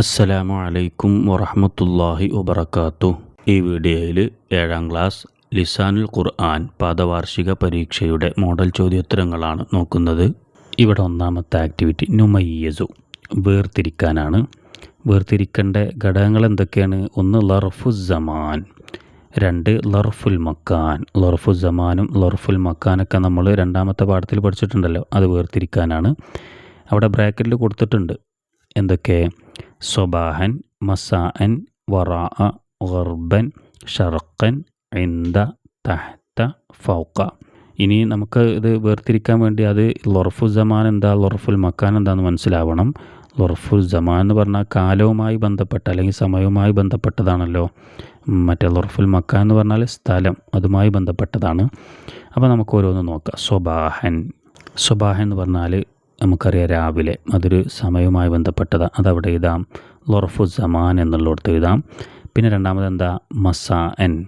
അസ്സലാമു അലൈക്കും വറഹമത്തല്ലാഹി വബർക്കാത്തു ഈ വീഡിയോയിൽ ഏഴാം ക്ലാസ് ലിസാനുൽ ഖുർആൻ പാദവാർഷിക പരീക്ഷയുടെ മോഡൽ ചോദ്യോത്തരങ്ങളാണ് നോക്കുന്നത്. ഇവിടെ ഒന്നാമത്തെ ആക്ടിവിറ്റി നുമയ്യസു വേർതിരിക്കാനാണ്. വേർതിരിക്കേണ്ട ഘടകങ്ങൾ എന്തൊക്കെയാണ് ഒന്ന് ലർഫു സമാൻ. രണ്ട് ലർഫുൽ മക്കാൻ. ലർഫു സമാനും ലർഫുൽ മക്കാനൊക്കെ നമ്മൾ രണ്ടാമത്തെ പാഠത്തിൽ പഠിച്ചിട്ടുണ്ടല്ലോ അത് വേർതിരിക്കാനാണ്. അവിടെ ബ്രാക്കറ്റിൽ കൊടുത്തിട്ടുണ്ട്. എന്തൊക്കെ? സ്വബാഹൻ മസാഅൻ വറാ ഗർബൻ ഷർക്കൻ ഇന്ദ തഹ്ത ഫൗക്ക ഇനി നമുക്ക് ഇത് വേർതിരിക്കാൻ വേണ്ടി അത് ലൊറഫു ജമാൻ എന്താ ലൊറഫുൽ മക്കാൻ എന്താന്ന് മനസ്സിലാവണം. ലൊറഫുൽ ജമാൻ എന്ന് പറഞ്ഞാൽ കാലവുമായി ബന്ധപ്പെട്ട അല്ലെങ്കിൽ സമയവുമായി ബന്ധപ്പെട്ടതാണല്ലോ. മറ്റേ ലൊറഫുൽ മക്കാൻ എന്ന് പറഞ്ഞാൽ സ്ഥലം അതുമായി ബന്ധപ്പെട്ടതാണ്. അപ്പോൾ നമുക്ക് ഓരോന്ന് നോക്കാം. സ്വബാഹൻ സ്വബാഹൻ എന്ന് പറഞ്ഞാൽ നമുക്കറിയാം രാവിലെ അതൊരു സമയവുമായി ബന്ധപ്പെട്ടതാണ്. അതവിടെ എഴുതാം. ലൊറഫു സമാൻ എന്നുള്ളിടത്ത് എഴുതാം. പിന്നെ രണ്ടാമത് എന്താ? മസാ എൻ.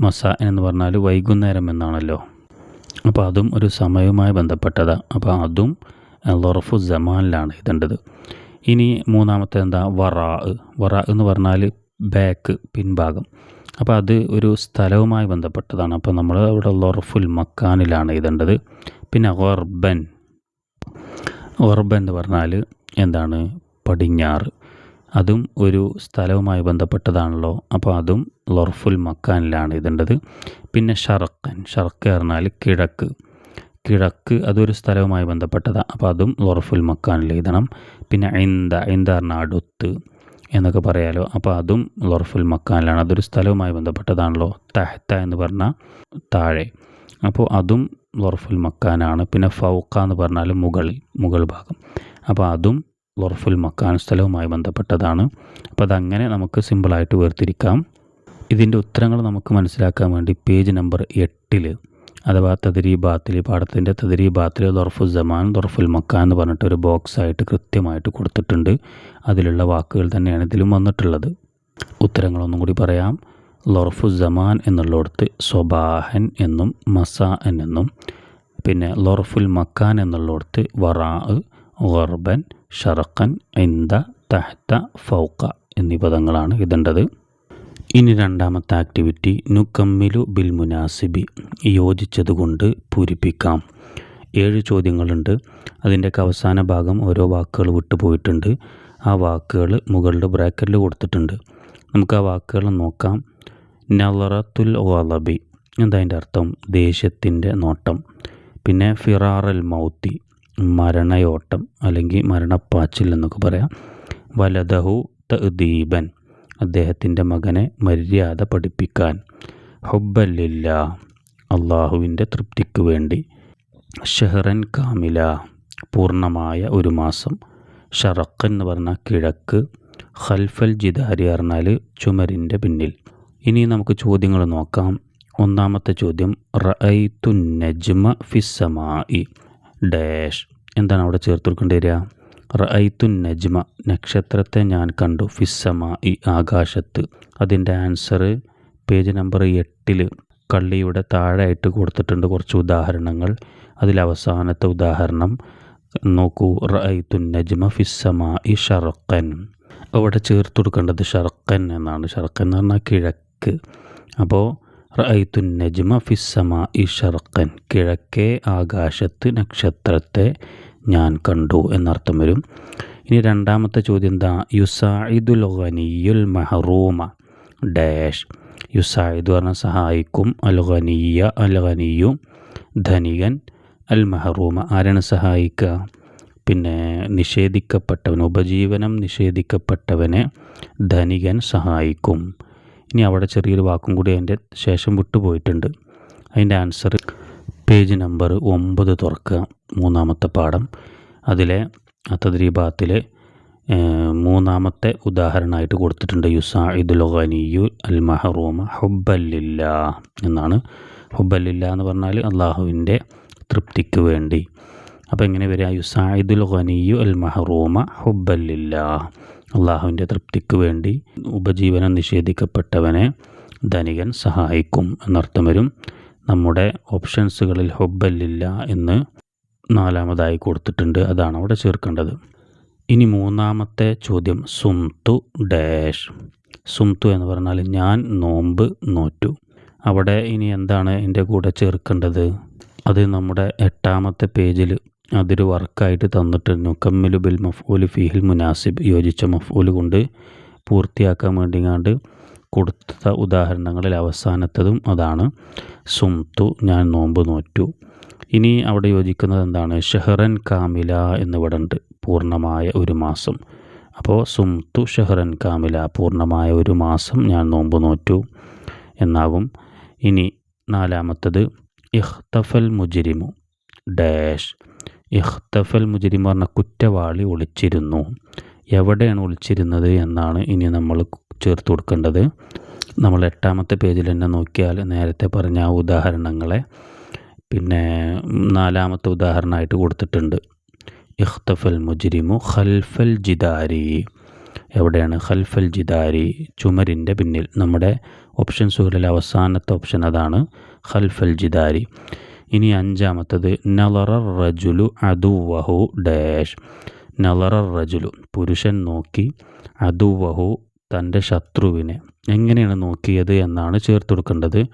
മസാ എൻ എന്ന് പറഞ്ഞാൽ വൈകുന്നേരം എന്നാണല്ലോ. അപ്പോൾ അതും ഒരു സമയവുമായി ബന്ധപ്പെട്ടതാണ്. അപ്പോൾ അതും ലൊറഫു സമാനിലാണ് എഴുതേണ്ടത്. ഇനി മൂന്നാമത്തെ എന്താ? വറാ. വറാ എന്ന് പറഞ്ഞാൽ ബാക്ക് പിൻഭാഗം. അപ്പോൾ അത് ഒരു സ്ഥലവുമായി ബന്ധപ്പെട്ടതാണ്. അപ്പോൾ നമ്മൾ അവിടെ ലൊറഫുൽ മക്കാനിലാണ് എഴുതേണ്ടത്. പിന്നെ ഗർബൻ. ഒർബ എന്ന് പറഞ്ഞാൽ എന്താണ്? പടിഞ്ഞാറ്. അതും ഒരു സ്ഥലവുമായി ബന്ധപ്പെട്ടതാണല്ലോ. അപ്പോൾ അതും ലൊർഫുൽ മക്കാനിലാണ് ഇതുണ്ടത് പിന്നെ ഷറക്കൻ ഷറക്ക് പറഞ്ഞാൽ കിഴക്ക്. കിഴക്ക് അതൊരു സ്ഥലവുമായി ബന്ധപ്പെട്ടതാണ് അപ്പോൾ അതും ലൊർഫുൽ മക്കാനിൽ എഴുതണം. പിന്നെ ഐന്ത ഐന്ത പറഞ്ഞാൽ അടുത്ത് എന്നൊക്കെ പറയാലോ. അപ്പോൾ അതും ലൊർഫുൽ മക്കാനിലാണ്. അതൊരു സ്ഥലവുമായി ബന്ധപ്പെട്ടതാണല്ലോ. തഹത്ത എന്ന് പറഞ്ഞാൽ താഴെ. അപ്പോൾ അതും ലൊർഫുൽ മക്കാനാണ്. പിന്നെ ഫൗക്ക എന്ന് പറഞ്ഞാൽ മുകളിൽ മുകൾ ഭാഗം. അപ്പോൾ അതും ലൊർഫുൽ മക്കാൻ സ്ഥലവുമായി ബന്ധപ്പെട്ടതാണ്. അപ്പോൾ അതങ്ങനെ നമുക്ക് സിമ്പിളായിട്ട് വേർതിരിക്കാം. ഇതിന്റെ ഉത്തരങ്ങൾ നമുക്ക് മനസ്സിലാക്കാൻ വേണ്ടി പേജ് നമ്പർ എട്ടിൽ അഥവാ തദരീബാത്തിൽ പാഠത്തിന്റെ തദരീബാത്തിൽ ദൊർഫുൽ ജമാൻ ദൊർഫുൽ മക്ക എന്ന് പറഞ്ഞിട്ട് ഒരു ബോക്സ് ആയിട്ട് കൃത്യമായിട്ട് കൊടുത്തിട്ടുണ്ട്. അതിലുള്ള വാക്കുകൾ തന്നെയാണ് ഇതിലും വന്നിട്ടുള്ളത്. ഉത്തരങ്ങളൊന്നും കൂടി പറയാം. ലൊർഫു ജമാൻ എന്നുള്ളിടത്ത് സ്വബാഹൻ എന്നും മസാൻ എന്നും പിന്നെ ലൊർഫുൽ മക്കാൻ എന്നുള്ളിടത്ത് വറാ ഗർബൻ ഷറക്കൻ ഇന്ദ തഹ്ത ഫൗക്ക എന്നീ പദങ്ങളാണ് ഇതേണ്ടത് ഇനി രണ്ടാമത്തെ ആക്ടിവിറ്റി നുക്കമ്മിലു ബിൽ മുനാസിബി യോജിച്ചതുകൊണ്ട് പൂരിപ്പിക്കാം. ഏഴ് ചോദ്യങ്ങളുണ്ട്. അതിന്റെയൊക്കെ അവസാന ഭാഗം ഓരോ വാക്കുകൾ വിട്ടുപോയിട്ടുണ്ട്. ആ വാക്കുകൾ മുകളിൽ ബ്രാക്കറ്റിൽ കൊടുത്തിട്ടുണ്ട്. നമുക്ക് ആ വാക്കുകൾ നോക്കാം. നലറത്തുൽ വലബി എന്താ അതിന്റെ അർത്ഥം? ദേഷ്യത്തിന്റെ നോട്ടം. പിന്നെ ഫിറാറൽ മൗത്തി മരണയോട്ടം അല്ലെങ്കിൽ മരണപ്പാച്ചിൽ എന്നൊക്കെ പറയാം. വലദഹു തദീബൻ അദ്ദേഹത്തിന്റെ മകനെ മര്യാദ പഠിപ്പിക്കാൻ. ഹുബല്ലില്ല അള്ളാഹുവിന്റെ തൃപ്തിക്ക് വേണ്ടി. ഷെഹറൻ കാമില പൂർണമായ ഒരു മാസം. ഷറക്കൻ എന്ന് പറഞ്ഞാൽ കിഴക്ക്. ഖൽഫൽ ജിദാരി പറഞ്ഞാൽ ചുമരിന്റെ പിന്നിൽ. ഇനി നമുക്ക് ചോദ്യങ്ങൾ നോക്കാം. ഒന്നാമത്തെ ചോദ്യം റഅയ്തു നജ്മ ഫിസ്സമായി ഡാഷ്. എന്താണ് അവിടെ ചേർത്ത് കൊടുക്കേണ്ടി വരിക? റഅയ്തു നജ്മ നക്ഷത്രത്തെ ഞാൻ കണ്ടു ഫിസ്സമായി ആകാശത്ത്. അതിന്റെ ആൻസർ പേജ് നമ്പർ എട്ടിൽ കള്ളിയുടെ താഴെയായിട്ട് കൊടുത്തിട്ടുണ്ട് കുറച്ച് ഉദാഹരണങ്ങൾ. അതിൽ അവസാനത്തെ ഉദാഹരണം നോക്കൂ റഅയ്തു നജ്മ ഫിസ്സമായി ഷറക്കൻ അവിടെ ചേർത്ത് കൊടുക്കേണ്ടത് ഷർക്കൻ എന്നാണ്. ഷർക്കൻ എന്ന് പറഞ്ഞാൽ കിഴക്ക്. അപ്പോൾ റൈത്തു നജ്മ ഫിസ്സമ ഇ ഷർക്കൻ കിഴക്കേ ആകാശത്ത് നക്ഷത്രത്തെ ഞാൻ കണ്ടു എന്നർത്ഥം വരും. ഇനി രണ്ടാമത്തെ ചോദ്യം എന്താ? യുസായിദുൽ ഖനിയുൽ മെഹറൂമ. ഡാഷ്. യുസായിദ് പറഞ്ഞാൽ സഹായിക്കും. അൽ ഖനിയ അൽ ഖനിയു ധനികൻ അൽ മെഹറൂമ. ആരാണ് സഹായിക്കുക? പിന്നെ നിഷേധിക്കപ്പെട്ടവൻ ഉപജീവനം നിഷേധിക്കപ്പെട്ടവനെ ധനികൻ സഹായിക്കും. ഇനി അവിടെ ചെറിയൊരു വാക്കും കൂടി അതിന്റെ ശേഷം വിട്ടുപോയിട്ടുണ്ട്. അതിന്റെ ആൻസർ പേജ് നമ്പർ ഒമ്പത് തുറക്കുക മൂന്നാമത്തെ പാഠം. അതിലെ അത്തദ്രീബാത്തിലെ മൂന്നാമത്തെ ഉദാഹരണമായിട്ട് കൊടുത്തിട്ടുണ്ട്. യുസാഇദുൽ ഖനിയു അൽ മഹറൂമ ഹുബല്ലില്ല എന്നാണ്. ഹുബല്ലില്ല എന്ന് പറഞ്ഞാൽ അള്ളാഹുവിന്റെ തൃപ്തിക്ക് വേണ്ടി. അപ്പോൾ എങ്ങനെ വരിക? യുസായിദുൽ ഖനിയു അൽ മഹറൂമ ഹുബല്ലില്ല അള്ളാഹുവിന്റെ തൃപ്തിക്ക് വേണ്ടി ഉപജീവനം നിഷേധിക്കപ്പെട്ടവനെ ധനികൻ സഹായിക്കും എന്നർത്ഥം വരും. നമ്മുടെ ഓപ്ഷൻസുകളിൽ ഹുബല്ലില്ല എന്ന് നാലാമതായി കൊടുത്തിട്ടുണ്ട്. അതാണ് അവിടെ ചേർക്കേണ്ടത്. ഇനി മൂന്നാമത്തെ ചോദ്യം. സുംതു ഡാഷ്. സുംതു എന്ന് പറഞ്ഞാൽ ഞാൻ നോമ്പ് നോറ്റു. അവിടെ ഇനി എന്താണ് എന്റെ കൂടെ ചേർക്കേണ്ടത്? അത് നമ്മുടെ എട്ടാമത്തെ പേജിൽ അതൊരു വർക്കായിട്ട് തന്നിട്ടുണ്ട് കമ്മിലു ബിൽ മഫൂൽ ഫിഹിൽ മുനാസിബ് യോജിച്ച മഫൂൽ കൊണ്ട് പൂർത്തിയാക്കാൻ വേണ്ടിങ്ങാണ്ട് കൊടുത്ത ഉദാഹരണങ്ങളിൽ അവസാനത്തതും അതാണ്. സുംതു ഞാൻ നോമ്പ് നോറ്റു. ഇനി അവിടെ യോജിക്കുന്നത് എന്താണ്? ഷെഹറൻ കാമില എന്നിവിടെ ഉണ്ട് പൂർണമായ ഒരു മാസം. അപ്പോൾ സുംതു ഷെഹറൻ കാമില പൂർണമായ ഒരു മാസം ഞാൻ നോമ്പ് നോറ്റു എന്നാകും ഇനി നാലാമത്തത് ഇഖ്തഫൽ മുജിരിമു ഡാഷ്. ഇഖ്തഫൽ മുജരിം പറഞ്ഞ കുറ്റവാളി ഒളിച്ചിരുന്നു. എവിടെയാണ് ഒളിച്ചിരുന്നത് എന്നാണ് ഇനി നമ്മൾ ചേർത്ത് കൊടുക്കേണ്ടത്. നമ്മൾ എട്ടാമത്തെ പേജിൽ തന്നെ നോക്കിയാൽ നേരത്തെ പറഞ്ഞ ആ ഉദാഹരണങ്ങളെ പിന്നെ നാലാമത്തെ ഉദാഹരണമായിട്ട് കൊടുത്തിട്ടുണ്ട്. ഇഖ്തഫൽ മുജരിമു ഖൽഫൽ ജിദാരി. എവിടെയാണ് ഖൽഫൽ ജിദാരി? ചുമരിന്റെ പിന്നിൽ. നമ്മുടെ ഓപ്ഷൻസുകളിൽ അവസാനത്തെ ഓപ്ഷൻ അതാണ് ഖൽഫൽ ജിദാരി. ഇനി അഞ്ചാമത്തത് നലറ റജുലു അതുവഹു ഡാഷ്. നലറ റജുലു പുരുഷൻ നോക്കി അതുവഹു തന്റെ ശത്രുവിനെ എങ്ങനെയാണ് നോക്കിയത് എന്നാണ് ചേർത്ത് കൊടുക്കേണ്ടത്.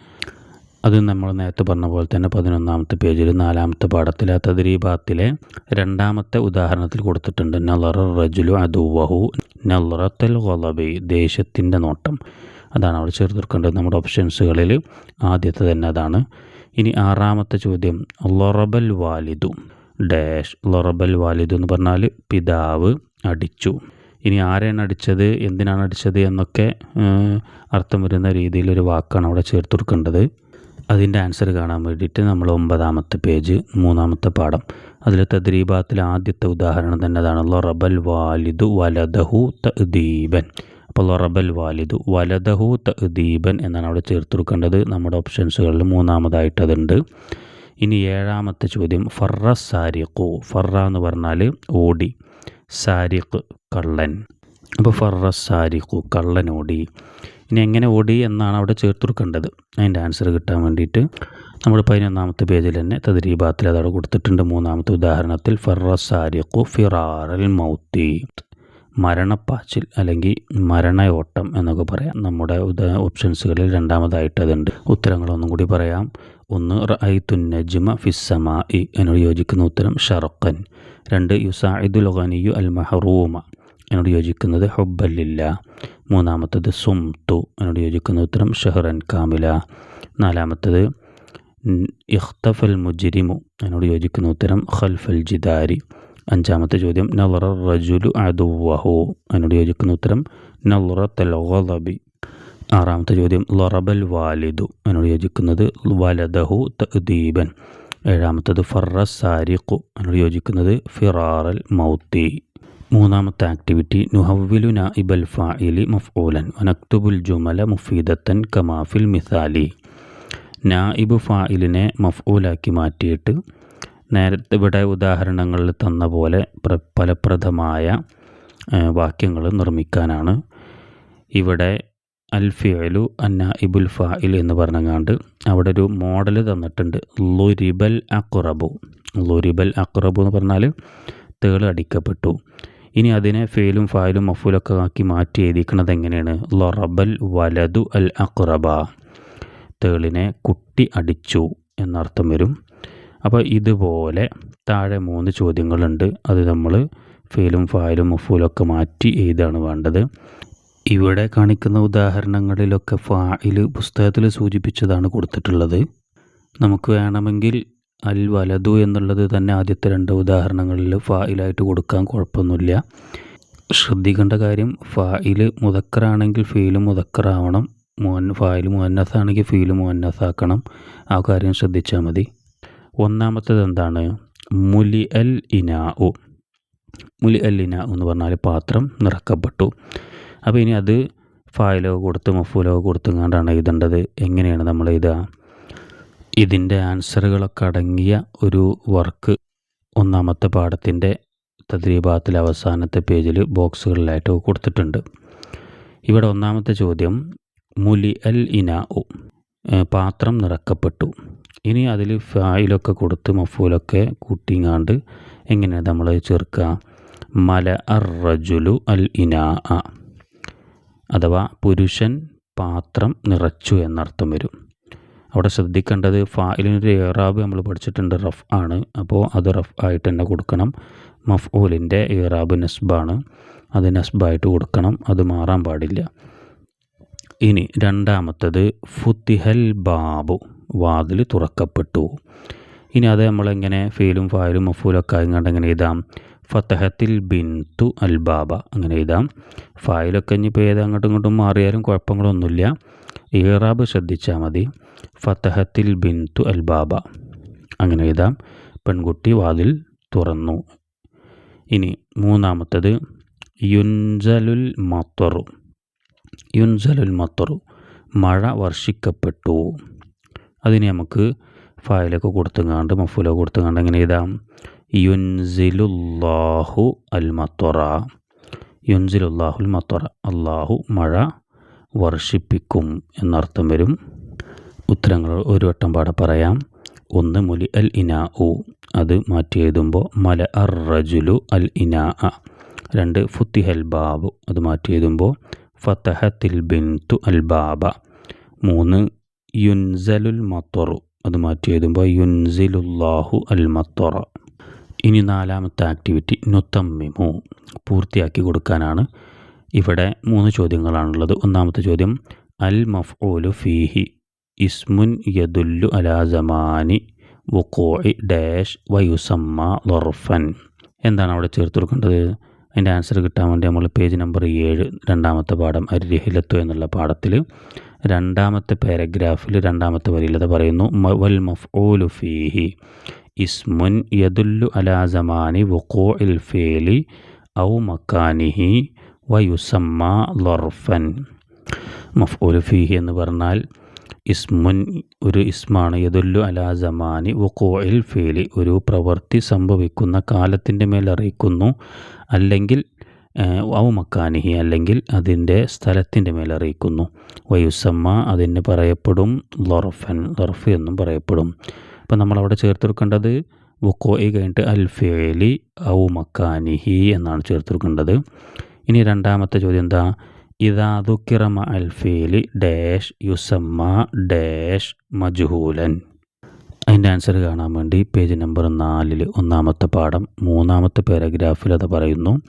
അത് നമ്മൾ നേരത്തെ പറഞ്ഞ പോലെ തന്നെ പതിനൊന്നാമത്തെ പേജിൽ നാലാമത്തെ പാഠത്തിലെ തദ്രീബാത്തിലെ രണ്ടാമത്തെ ഉദാഹരണത്തിൽ കൊടുത്തിട്ടുണ്ട് നലറ റജുലു അതുവഹു നലറത്തൽ ഗൊലബി ദേശത്തിന്റെ നോട്ടം. അതാണ് അവിടെ ചേർത്ത് കൊടുക്കേണ്ടത്. നമ്മുടെ ഓപ്ഷൻസുകളിൽ ആദ്യത്തെ തന്നെ അതാണ്. ഇനി ആറാമത്തെ ചോദ്യം. ലൊറബൽ വാലിദു. ഡാഷ് ലൊറബൽ വാലിദു എന്ന് പറഞ്ഞാൽ പിതാവ് അടിച്ചു. ഇനി ആരെയാണ് അടിച്ചത്? എന്തിനാണ് അടിച്ചത് എന്നൊക്കെ അർത്ഥം വരുന്ന രീതിയിലൊരു വാക്കാണ് അവിടെ ചേർത്ത് കൊടുക്കേണ്ടത്. അതിന്റെ ആൻസർ കാണാൻ വേണ്ടിയിട്ട് നമ്മൾ ഒമ്പതാമത്തെ പേജ് മൂന്നാമത്തെ പാഠം. അതിൽ തദ്രീബാത്തിലെ ആദ്യത്തെ ഉദാഹരണം തന്നെ അതാണ് ലൊറബൽ വാലിദു വലദഹു തദീബൻ അപ്പോൾ റബൽ വാലിദു വലദഹു തദീബൻ എന്നാണ് അവിടെ ചേർത്ത് കൊടുക്കേണ്ടത് നമ്മുടെ ഓപ്ഷൻസുകളിൽ മൂന്നാമതായിട്ട് അതുണ്ട്. ഇനി ഏഴാമത്തെ ചോദ്യം ഫറ സാരിഖു. ഫറ എന്ന് പറഞ്ഞാൽ ഓടി. സാരിഖ് കള്ളൻ. അപ്പോൾ ഫറ സാരിഖു കള്ളൻ ഓടി. ഇനി എങ്ങനെ ഓടി എന്നാണ് അവിടെ ചേർത്ത് കൊടുക്കേണ്ടത് അതിന്റെ ആൻസർ കിട്ടാൻ വേണ്ടിയിട്ട് നമ്മൾ പതിനൊന്നാമത്തെ പേജിൽ തന്നെ തദ്രീബാത്തിൽ അതവിടെ കൊടുത്തിട്ടുണ്ട്. മൂന്നാമത്തെ ഉദാഹരണത്തിൽ ഫറ സാരിഖു ഫിറാറൽ മൗത്തി. മരണപ്പാച്ചിൽ അല്ലെങ്കിൽ മരണയോട്ടം എന്നൊക്കെ പറയാം. നമ്മുടെ ഓപ്ഷൻസുകളിൽ രണ്ടാമതായിട്ട് അതുണ്ട്. ഉത്തരങ്ങളൊന്നും കൂടി പറയാം. ഒന്ന് റഅയ്തു നജ്മ ഫിസ്സമാ ഇ എന്നോട് യോജിക്കുന്ന ഉത്തരം ഷറക്കൻ രണ്ട് യുസായിദുൽ ഖനിയു അൽ മഹറൂമ എന്നോട് യോജിക്കുന്നത് ഹുബല്ലില്ല മൂന്നാമത്തത് സുംതു എന്നോട് യോജിക്കുന്ന ഉത്തരം ഷെഹ്റൻ കാമില. നാലാമത്തത് ഇഖ്തഫൽ മുജിരിമു എന്നോട് യോജിക്കുന്ന ഉത്തരം ഖൽഫൽ ജിദാരി. അഞ്ചാമത്തെ ചോദ്യം നലറ റജുലു അദുവഹു എന്നോട് യോജിക്കുന്ന ഉത്തരം നവറ ഗളബി ആറാമത്തെ ചോദ്യം ലറബൽ വാലിദു? എന്നോട് യോജിക്കുന്നത് വലദഹു തദീബൻ ഏഴാമത്തത് ഫറ സാരിഖു? എന്നോട് യോജിക്കുന്നത് ഫിറാറൽ മൗത്തി. മൂന്നാമത്തെ ആക്ടിവിറ്റി നുഹവ്വിലു നായിബൽ ഫായിലി മഫ്ഊലൻ വനക്തുബുൽ ജുമല മുഫീദത്തൻ കമാഫിൽ മിസാലി. നായിബ് ഫായിലിനെ മഫ്ഊലാക്കി മാറ്റിയിട്ട് നേരത്തെ ഇവിടെ ഉദാഹരണങ്ങളിൽ തന്ന പോലെ പ്ര ഫലപ്രദമായ വാക്യങ്ങൾ നിർമ്മിക്കാനാണ്. ഇവിടെ അൽ ഫിയലു അന്ന ഇബുൽ ഫായിൽ എന്ന് പറഞ്ഞങ്ങാണ്ട് അവിടെ ഒരു മോഡൽ തന്നിട്ടുണ്ട്. ലുരിബൽ അക്കുറബു ലുരിബൽ അക്കുറബു എന്ന് പറഞ്ഞാൽ തേൾ അടിക്കപ്പെട്ടു. ഇനി അതിനെ ഫെയിലും ഫായിലും മഫൂലൊക്കെ ആക്കി മാറ്റി എഴുതിക്കുന്നത് എങ്ങനെയാണ്? ലൊറബൽ വലതു അൽ അക്കുറബ തേളിനെ കുട്ടി അടിച്ചു എന്നർത്ഥം വരും. അപ്പോൾ ഇതുപോലെ താഴെ മൂന്ന് ചോദ്യങ്ങളുണ്ട്. അത് നമ്മൾ ഫെയിലും ഫായിലും മുഫൂലൊക്കെ മാറ്റി എഴുതാണ് വേണ്ടത്. ഇവിടെ കാണിക്കുന്ന ഉദാഹരണങ്ങളിലൊക്കെ ഫായിൽ പുസ്തകത്തിൽ സൂചിപ്പിച്ചതാണ് കൊടുത്തിട്ടുള്ളത്. നമുക്ക് വേണമെങ്കിൽ അൽ വലതു എന്നുള്ളത് തന്നെ ആദ്യത്തെ രണ്ട് ഉദാഹരണങ്ങളിൽ ഫായിലായിട്ട് കൊടുക്കാൻ കുഴപ്പമൊന്നുമില്ല. ശ്രദ്ധിക്കേണ്ട കാര്യം ഫായിൽ മുതക്കറാണെങ്കിൽ ഫീൽ മുതക്കറാവണം മോൻ ഫായിൽ മുഹന്നസാണെങ്കിൽ ഫീൽ ആക്കണം ആ കാര്യം ശ്രദ്ധിച്ചാൽ മതി. ഒന്നാമത്തേത് എന്താണ് മുലി അൽ ഇനാഉ. മുലി അൽ ഇന എന്ന് പറഞ്ഞാൽ പാത്രം നിറക്കപ്പെട്ടു. അപ്പോൾ ഇനി അത് ഫായിലോ കൊടുത്ത് മഫൂലോ കൊടുത്തുകൊണ്ടാണ് എഴുതേണ്ടത്? എങ്ങനെയാണ് നമ്മൾ എഴുതുക? ഇതിന്റെ ആൻസറുകളൊക്കെ അടങ്ങിയ ഒരു വർക്ക് ഒന്നാമത്തെ പാഠത്തിന്റെ തദ്രീഭാഗത്തിലെ അവസാനത്തെ പേജിൽ ബോക്സുകളിലായിട്ട് കൊടുത്തിട്ടുണ്ട്. ഇവിടെ ഒന്നാമത്തെ ചോദ്യം മുലി അൽ ഇനാഉ. പാത്രം നിറക്കപ്പെട്ടു. ഇനി അതിൽ ഫായിലൊക്കെ കൊടുത്ത് മഫൂലൊക്കെ കൂട്ടിങ്ങാണ്ട് എങ്ങനെ നമ്മൾ ചേർക്കുക മല അർ അൽ ഇനാ അഥവാ പുരുഷൻ പാത്രം നിറച്ചു എന്നർത്ഥം വരും. അവിടെ ശ്രദ്ധിക്കേണ്ടത് ഫായിലിനൊരു ഏറാബ് നമ്മൾ പഠിച്ചിട്ടുണ്ട് റഫ് ആണ്. അപ്പോൾ അത് റഫ് ആയിട്ട് തന്നെ കൊടുക്കണം. മഫ്ഊലിന്റെ ഏറാബ് നസ്ബാണ്. അത് നസ്ബായിട്ട് കൊടുക്കണം. അത് മാറാൻ പാടില്ല. ഇനി രണ്ടാമത്തത് ഫുത്തിഹൽ ബാബു. വാതിൽ തുറക്കപ്പെട്ടു. ഇനി അത് നമ്മളെങ്ങനെ ഫെയിലും ഫായിലും മഫൂലൊക്കെ ആയിങ്ങാണ്ട് എങ്ങനെ എഴുതാം. ഫത്തഹത്തിൽ ബിന്തു അൽ ബാബ അങ്ങനെ എഴുതാം. ഫായിലൊക്കെ ഇനിയിപ്പോൾ ഏത് അങ്ങോട്ടും ഇങ്ങോട്ടും മാറിയാലും കുഴപ്പങ്ങളൊന്നുമില്ല. ഏറാബ് ശ്രദ്ധിച്ചാൽ മതി. ഫത്തഹത്തിൽ ബിന്തു അൽ ബാബ അങ്ങനെ എഴുതാം. പെൺകുട്ടി വാതിൽ തുറന്നു. ഇനി മൂന്നാമത്തത് യുൻസലുൽ മത്തറു. യുൻസലുൽ മത്തറു. മഴ വർഷിക്കപ്പെട്ടു. അതിനെ നമുക്ക് ഫയലൊക്കെ കൊടുത്തുങ്ങാണ്ട് മഫൂല കൊടുത്തുങ്ങാണ്ട് എങ്ങനെ എഴുതാം? യുൻസിലുല്ലാഹു അൽ മത്തൊറ യുൻസിലുല്ലാഹുൽ മത്തൊറ അള്ളാഹു മഴ വർഷിപ്പിക്കും എന്നർത്ഥം വരും. ഉത്തരങ്ങൾ ഒരു വട്ടം പാടെ പറയാം. ഒന്ന് മുലി അൽ ഇനാ ഉ അത് മാറ്റി എഴുതുമ്പോൾ മല അർ റജുലു അൽ ഇനാ അ രണ്ട് ഫുത്തിഹൽ ബാബു. അത് മാറ്റി എഴുതുമ്പോൾ ഫത്തഹത്തിൽ ബിൻതു അൽ ബാബ. മൂന്ന് യുൻസലുൽ മത്തറു അത് മാറ്റി എഴുതുമ്പോൾ യുൻസിലുല്ലാഹു അൽ മത്തൊറ ഇനി നാലാമത്തെ ആക്ടിവിറ്റി നുത്തമ്മിമു. പൂർത്തിയാക്കി കൊടുക്കാനാണ് ഇവിടെ മൂന്ന് ചോദ്യങ്ങളാണുള്ളത്. ഒന്നാമത്തെ ചോദ്യം അൽ മഫ്ഊലു ഫീഹി ഇസ്മുൻ യദുല്ലു അലാ വുക്കോയി ഡാഷ് വയുസമ്മ ലൊർഫൻ എന്താണ് അവിടെ ചേർത്ത് കൊടുക്കേണ്ടത്? അതിന്റെ ആൻസർ കിട്ടാൻ വേണ്ടി നമ്മൾ പേജ് നമ്പർ ഏഴ് രണ്ടാമത്തെ പാഠം അരിഹിലത്തു എന്നുള്ള പാഠത്തിൽ രണ്ടാമത്തെ പാരഗ്രാഫിൽ രണ്ടാമത്തെ വരിയിൽ അത് പറയുന്നു വൽ മഫ്ഊലു ഫീഹി ഇസ്മുൻ യദുല്ലു അലാ സമാനി വുക്കോഇൽ ഫേലി ഔ മക്കാനിഹി വയുസമ്മ ലൊർഫൻ. മഫ്ഊലു ഫീഹി എന്ന് പറഞ്ഞാൽ ഇസ്മുൻ ഒരു ഇസ്മാണ് യദുല്ലു അലാ സമാനി വുക്കോയിൽ ഫേലി ഒരു പ്രവൃത്തി സംഭവിക്കുന്ന കാലത്തിന്റെ മേൽ അറിയിക്കുന്നു അല്ലെങ്കിൽ ഔ മക്കാനിഹി അല്ലെങ്കിൽ അതിന്റെ സ്ഥലത്തിന്റെ മേൽ അറിയിക്കുന്നു. വയുസമ്മ അതിന് പറയപ്പെടും ലൊറഫൻ ലൊറഫ് എന്നും പറയപ്പെടും. അപ്പം നമ്മളവിടെ ചേർത്തെടുക്കേണ്ടത് വുക്കോയി കഴിഞ്ഞിട്ട് അൽഫേലി ഔ മക്കാനിഹി എന്നാണ് ചേർത്തെടുക്കേണ്ടത്. ഇനി രണ്ടാമത്തെ ചോദ്യം എന്താ? ഇതാ ദുക്കിറമ അൽഫേലി ഡാഷ് യുസമ്മ ഡാഷ് മജുഹൂലൻ. അതിന്റെ ആൻസർ കാണാൻ വേണ്ടി പേജ് നമ്പർ നാലിൽ ഒന്നാമത്തെ പാഠം മൂന്നാമത്തെ പാരഗ്രാഫിൽ അത് പറയുന്നു.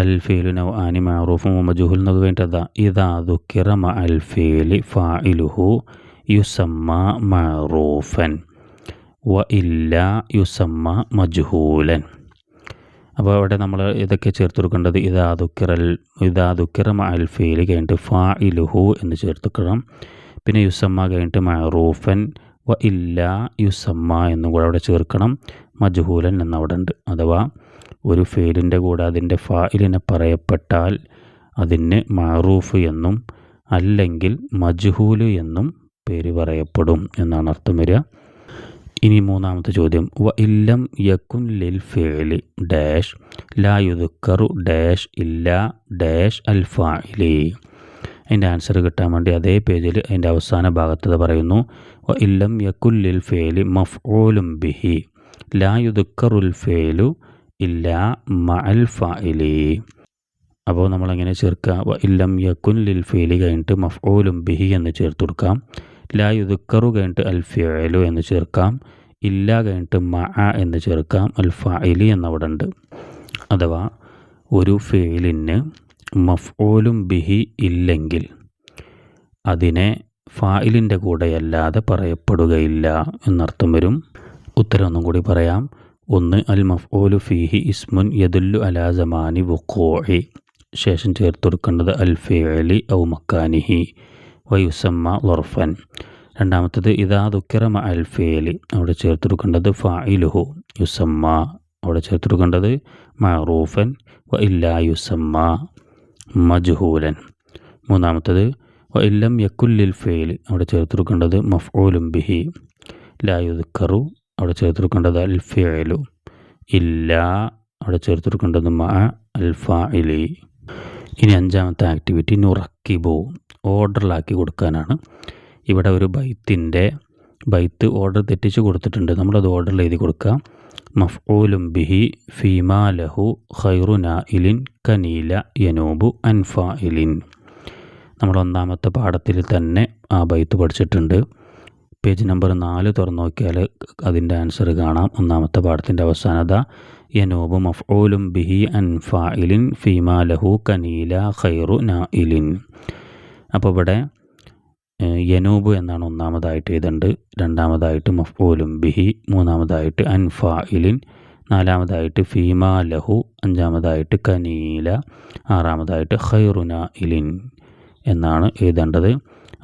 അൽ ഫേലു നൗ ആനി മാറൂഫും മജുഹുൽ എന്നൊക്കെ കഴിഞ്ഞിട്ട് ഇതാ ദുക്കിറമ അൽ ഫേലി ഫായിലുഹു യുസമ്മ മാറൂഫൻ വ ഇല്ല യുസമ്മ മജ്ഹൂലൻ അപ്പോൾ അവിടെ നമ്മൾ ഇതൊക്കെ ചേർത്ത് കൊടുക്കേണ്ടത് ഇതാ ദുക്കിറൽ ഇതാ ദുക്കിറ അൽ ഫേലി കഴിഞ്ഞിട്ട് ഫാ ഇലുഹു എന്ന് ചേർത്തുക്കണം പിന്നെ യുസമ്മ കഴിഞ്ഞിട്ട് മറൂഫൻ വ ഇല്ല യുസമ്മ എന്നും കൂടെ അവിടെ ചേർക്കണം. മജ്ഹൂലൻ എന്നവിടെ ഉണ്ട്. അഥവാ ഒരു ഫെയിലിന്റെ കൂടെ അതിന്റെ ഫായിലിനെ പറയപ്പെട്ടാൽ അതിന് മാറൂഫ് എന്നും അല്ലെങ്കിൽ മജ്ഹൂൽ എന്നും പേര് പറയപ്പെടും എന്നാണ് അർത്ഥം വരിക. ഇനി മൂന്നാമത്തെ ചോദ്യം. വ ഇല്ലം യക്കുൻ ലിൽ ഫേലി ഡാഷ് ലാ യുദുക്കറു ഡാഷ് ഇല്ല ഡാഷ് അൽ ഫായിലി. അതിന്റെ ആൻസർ കിട്ടാൻ വേണ്ടി അതേ പേജിൽ അതിന്റെ അവസാന ഭാഗത്ത് പറയുന്നു. വ ഇല്ലം യക്കുൻ ലിൽ ഫേലി മഫ്ഊലും ബിഹി ലാ യുദുക്കറുൽ ഫേലു ഇല്ല മഅൽ ഫലി അപ്പോൾ നമ്മളെങ്ങനെ ചേർക്കുക വ ഇല്ലം യക്കുൻ ലിൽ ഫീലി കഴിഞ്ഞിട്ട് മഫ്ഊലും ബിഹി എന്ന് ചേർത്ത് കൊടുക്കാം. ലാ യുദുക്കറു കഴിഞ്ഞിട്ട് അൽ ഫിയലു എന്ന് ചേർക്കാം. ഇല്ല കഴിഞ്ഞിട്ട് മഅ എന്ന് ചേർക്കാം. അൽ ഫായിലി എന്നവിടെ ഉണ്ട് അഥവാ ഒരു ഫെയിലിന് മഫ്ഊലും ബിഹി ഇല്ലെങ്കിൽ അതിനെ ഫായിലിന്റെ കൂടെയല്ലാതെ പറയപ്പെടുകയില്ല എന്നർത്ഥം വരും. ഉത്തരം ഒന്നും കൂടി പറയാം. ഒന്ന് അൽ മഫ്ഊലു ഫീഹി ഇസ്മുൻ യദുല്ലു അലാ സമാനി വുക്കോഇ ശേഷം ചേർത്തൊടുക്കേണ്ടത് അൽ ഫേലി ഔ മക്കാനിഹി. വയുസമ്മ ലൊർഫൻ രണ്ടാമത്തത് ഇതാ മ അൽ ഫേലി അവിടെ ചേർത്തൊടുക്കേണ്ടത് ഫായിലുഹു യുസമ്മ. അവിടെ ചേർത്തൊടുക്കേണ്ടത് മറൂഫൻ വ ഇല്ലാ യുസമ്മ. മജ്ഹൂലൻ. മൂന്നാമത്തത് വ ഇല്ലം യക്കുല്ലിൽ ഫേലി അവിടെ ചേർത്തൊടുക്കേണ്ടത് മഫ്ഊലും ബിഹി. ലാ അവിടെ ചേർത്തെടുക്കേണ്ടത് അൽ ഫേലു ഇല്ല അവിടെ ചേർത്തെടുക്കേണ്ടത് മ അൽ ഫാഇലി ഇനി അഞ്ചാമത്തെ ആക്ടിവിറ്റി നുറക്കിബു. ഓർഡറിലാക്കി കൊടുക്കാനാണ്. ഇവിടെ ഒരു ബൈത്തിന്റെ ബൈത്ത് ഓർഡർ തെറ്റിച്ച് കൊടുത്തിട്ടുണ്ട്. നമ്മളത് ഓർഡർ എഴുതി കൊടുക്കുക. മഫ്ഊലും ബിഹി ഫീമാ ലഹു ഖൈറു ഇലിൻ കനീല യനൂബു അൻഫായിലിൻ നമ്മൾ ഒന്നാമത്തെ പാഠത്തിൽ തന്നെ ആ ബൈത്ത് പഠിച്ചിട്ടുണ്ട്. പേജ് നമ്പർ നാല് തുറന്നു നോക്കിയാൽ അതിന്റെ ആൻസർ കാണാം. ഒന്നാമത്തെ പാഠത്തിന്റെ അവസാനത യനൂബ് മഫ്ഊലും ബിഹി അൻ അൻഫായിലിൻ ഫീമാ ലഹു കനീല ഖൈറു നായിലിൻ അപ്പോൾ ഇവിടെ യനൂബ് എന്നാണ് ഒന്നാമതായിട്ട് എഴുതേണ്ടത്. രണ്ടാമതായിട്ട് മഫ്ഊലും ബിഹി മൂന്നാമതായിട്ട് അൻ അൻഫായിലിൻ നാലാമതായിട്ട് ഫീമാ ലഹു അഞ്ചാമതായിട്ട് കനീല ആറാമതായിട്ട് ഖൈറുന ഇലിൻ എന്നാണ് എഴുതേണ്ടത്.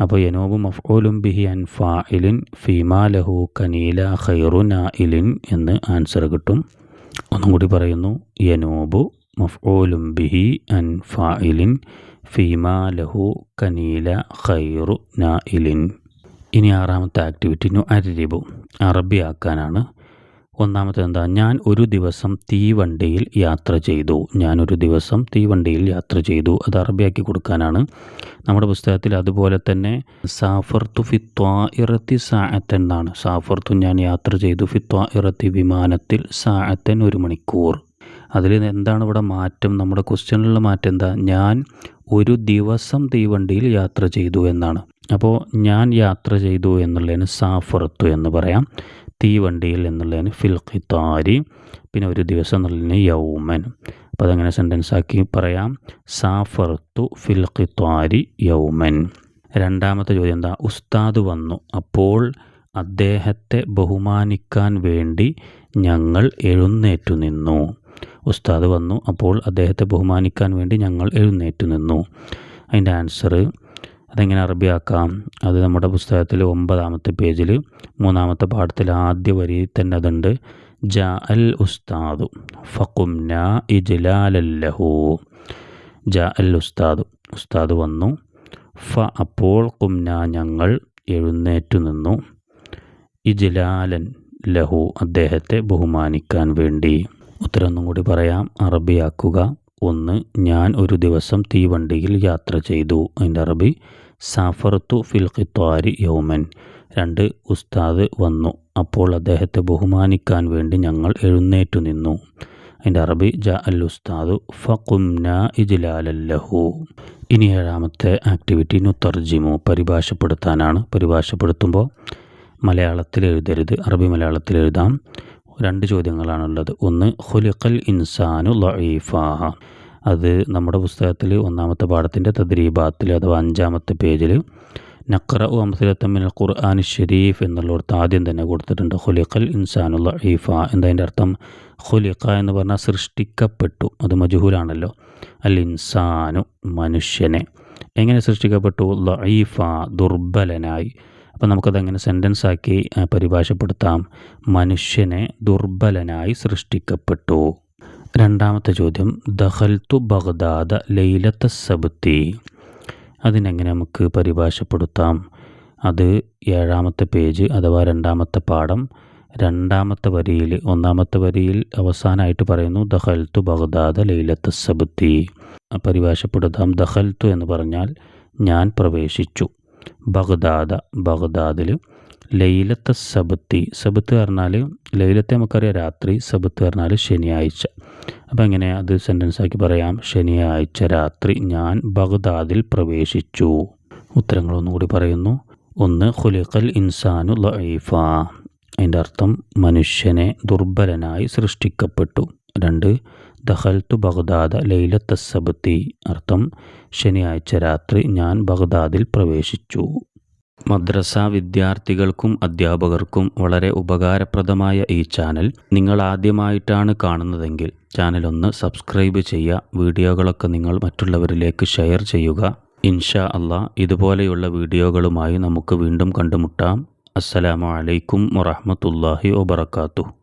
അപ്പോൾ യനൂബ് മഫ്ഊലും ബിഹി അൻഫായിലിൻ ഫീമാ ലഹു കനീല ഖൈറുനായിലിൻ എന്ന് ആൻസർ കിട്ടും. ഒന്നും കൂടി പറയുന്നു യനൂബു മഫ്ഊലും ബിഹി അൻഫായിലിൻ ഫീമാ ലഹു കനീല ഖൈറു നായിലിൻ ഇനി ആറാമത്തെ ആക്ടിവിറ്റി നു അരിബു അറബിയാക്കാനാണ്. ഒന്നാമത്തെ എന്താ ഞാൻ ഒരു ദിവസം തീവണ്ടിയിൽ യാത്ര ചെയ്തു. ഞാനൊരു ദിവസം തീവണ്ടിയിൽ യാത്ര ചെയ്തു. അത് അറബിയാക്കി കൊടുക്കാനാണ്. നമ്മുടെ പുസ്തകത്തിൽ അതുപോലെ തന്നെ സാഫർത്തു ഫിത്വാ ഇറത്തി സാഅത്തൻ എന്നാണ്. സാഫർത്തു ഞാൻ യാത്ര ചെയ്തു. ഫിത്വാ ഇറത്തി വിമാനത്തിൽ സാഅത്തൻ ഒരു മണിക്കൂർ. അതിൽ എന്താണ് ഇവിടെ മാറ്റം? നമ്മുടെ ക്വസ്റ്റ്യനിലുള്ള മാറ്റം എന്താ? ഞാൻ ഒരു ദിവസം തീവണ്ടിയിൽ യാത്ര ചെയ്തു എന്നാണ്. അപ്പോൾ ഞാൻ യാത്ര ചെയ്തു എന്നുള്ളതിന് സാഫറത്തു എന്ന് പറയാം. തീവണ്ടിയിൽ എന്നുള്ളതിന് ഫിൽഖിത്താരി പിന്നെ ഒരു ദിവസം എന്നുള്ളതിന് യൗമൻ. അപ്പോൾ അതങ്ങനെ സെന്റൻസ് ആക്കി പറയാം. സാഫർത്തു ഫിൽഖിത്താരി യൗമൻ. രണ്ടാമത്തെ ചോദ്യം എന്താ? ഉസ്താദ് വന്നു. അപ്പോൾ അദ്ദേഹത്തെ ബഹുമാനിക്കാൻ വേണ്ടി ഞങ്ങൾ എഴുന്നേറ്റു നിന്നു. ഉസ്താദ് വന്നു. അപ്പോൾ അദ്ദേഹത്തെ ബഹുമാനിക്കാൻ വേണ്ടി ഞങ്ങൾ എഴുന്നേറ്റു നിന്നു. അതിന്റെ ആൻസർ അതെങ്ങനെ അറബിയാക്കാം? അത് നമ്മുടെ പുസ്തകത്തിൽ ഒമ്പതാമത്തെ പേജിൽ മൂന്നാമത്തെ പാഠത്തിൽ ആദ്യ വരി തന്നെ അതുണ്ട്. ജ അൽ ഉസ്താദു ഫക്കുംന ഇജ്ലാലല്ലഹു ജ അൽ ഉസ്താദു ഉസ്താദ് വന്നു. ഫ അപ്പോൾ കുംന ഞങ്ങൾ എഴുന്നേറ്റു നിന്നു. ഇജ്ലാലൻ ലഹു അദ്ദേഹത്തെ ബഹുമാനിക്കാൻ വേണ്ടി. ഉത്തരം ഒന്നും കൂടി പറയാം. അറബിയാക്കുക. ഒന്ന് ഞാൻ ഒരു ദിവസം തീവണ്ടിയിൽ യാത്ര ചെയ്തു. അതിന്റെ അറബി സഫർത്തു ഫിൽ ഖിത്വാരി യൗമൻ രണ്ട് ഉസ്താദ് വന്നു. അപ്പോൾ അദ്ദേഹത്തെ ബഹുമാനിക്കാൻ വേണ്ടി ഞങ്ങൾ എഴുന്നേറ്റു നിന്നു. അതിന്റെ അറബി ജ അൽ ഉസ്താദു ഫുംന ഇജ്ലാലല്ലഹു ഇനി ഏഴാമത്തെ ആക്ടിവിറ്റി നുത്തർജിമു പരിഭാഷപ്പെടുത്താനാണ്. പരിഭാഷപ്പെടുത്തുമ്പോൾ മലയാളത്തിൽ എഴുതരുത്. അറബി മലയാളത്തിൽ എഴുതാം. രണ്ട് ചോദ്യങ്ങളാണുള്ളത്. ഒന്ന് ഹുലിഖൽ ഇൻസാനു ലഈഫാഹ അത് നമ്മുടെ പുസ്തകത്തിൽ ഒന്നാമത്തെ പാഠത്തിന്റെ തദ്രീബാത്തിൽ അഥവാ അഞ്ചാമത്തെ പേജിൽ നക്ര അംസലത്തമ്മിൽ ഖുർആൻ ഷെരീഫ് എന്നുള്ളിടത്ത് ആദ്യം തന്നെ കൊടുത്തിട്ടുണ്ട്. ഹുലിഖൽ ഇൻസാനു ലഈഫ. എന്തതിന്റെ അർത്ഥം? ഹുലിഖ എന്ന് പറഞ്ഞാൽ സൃഷ്ടിക്കപ്പെട്ടു. അത് മജുഹൂലാണല്ലോ. അൽ ഇൻസാനു മനുഷ്യനെ. എങ്ങനെ സൃഷ്ടിക്കപ്പെട്ടു? ലഈഫ ദുർബലനായി. അപ്പോൾ നമുക്കതെങ്ങനെ സെന്റൻസ് ആക്കി പരിഭാഷപ്പെടുത്താം. മനുഷ്യനെ ദുർബലനായി സൃഷ്ടിക്കപ്പെട്ടു. രണ്ടാമത്തെ ചോദ്യം ദഹൽത്തു ബഗ്ദാദ ലൈലത്ത സബത്തി അതിനെങ്ങനെ നമുക്ക് പരിഭാഷപ്പെടുത്താം? അത് ഏഴാമത്തെ പേജ് അഥവാ രണ്ടാമത്തെ പാഠം. രണ്ടാമത്തെ വരിയിൽ ഒന്നാമത്തെ വരിയിൽ അവസാനമായിട്ട് പറയുന്നു ദഹൽത്തു ബഗ്ദാദ ലൈലത്ത സബത്തി പരിഭാഷപ്പെടുത്താം ദഹൽത്തു എന്ന് പറഞ്ഞാൽ ഞാൻ പ്രവേശിച്ചു. ബഗ്ദാദ ബഗ്ദാദിൽ ലൈലത്തെ സബത്തി. സബത്ത് പറഞ്ഞാൽ ലൈലത്തെ നമുക്കറിയാം രാത്രി സബത്ത് പറഞ്ഞാൽ ശനിയാഴ്ച. അപ്പോൾ എങ്ങനെ അത് സെന്റൻസ് ആക്കി പറയാം? ശനിയാഴ്ച രാത്രി ഞാൻ ബഗ്ദാദിൽ പ്രവേശിച്ചു. ഉത്തരങ്ങൾ ഒന്നുകൂടി പറയുന്നു. ഒന്ന് ഖുലിഖൽ ഇൻസാനു ലൈഫ അതിന്റെ അർത്ഥം മനുഷ്യനെ ദുർബലനായി സൃഷ്ടിക്കപ്പെട്ടു. രണ്ട് ദഹൽത്തു ബഗ്ദാദ ലൈലത്ത സബത്തി അർത്ഥം ശനിയാഴ്ച രാത്രി ഞാൻ ബഗ്ദാദിൽ പ്രവേശിച്ചു. മദ്രസ വിദ്യാർത്ഥികൾക്കും അധ്യാപകർക്കും വളരെ ഉപകാരപ്രദമായ ഈ ചാനൽ നിങ്ങൾ ആദ്യമായിട്ടാണ് കാണുന്നതെങ്കിൽ ചാനൽ ഒന്ന് സബ്സ്ക്രൈബ് ചെയ്യുക വീഡിയോകളൊക്കെ നിങ്ങൾ മറ്റുള്ളവരിലേക്ക് ഷെയർ ചെയ്യുക. ഇൻഷാ അള്ളാ ഇതുപോലെയുള്ള വീഡിയോകളുമായി നമുക്ക് വീണ്ടും കണ്ടുമുട്ടാം. അസ്സലാമു അലൈക്കും വറഹമത്തല്ലാഹി വബർക്കാത്തു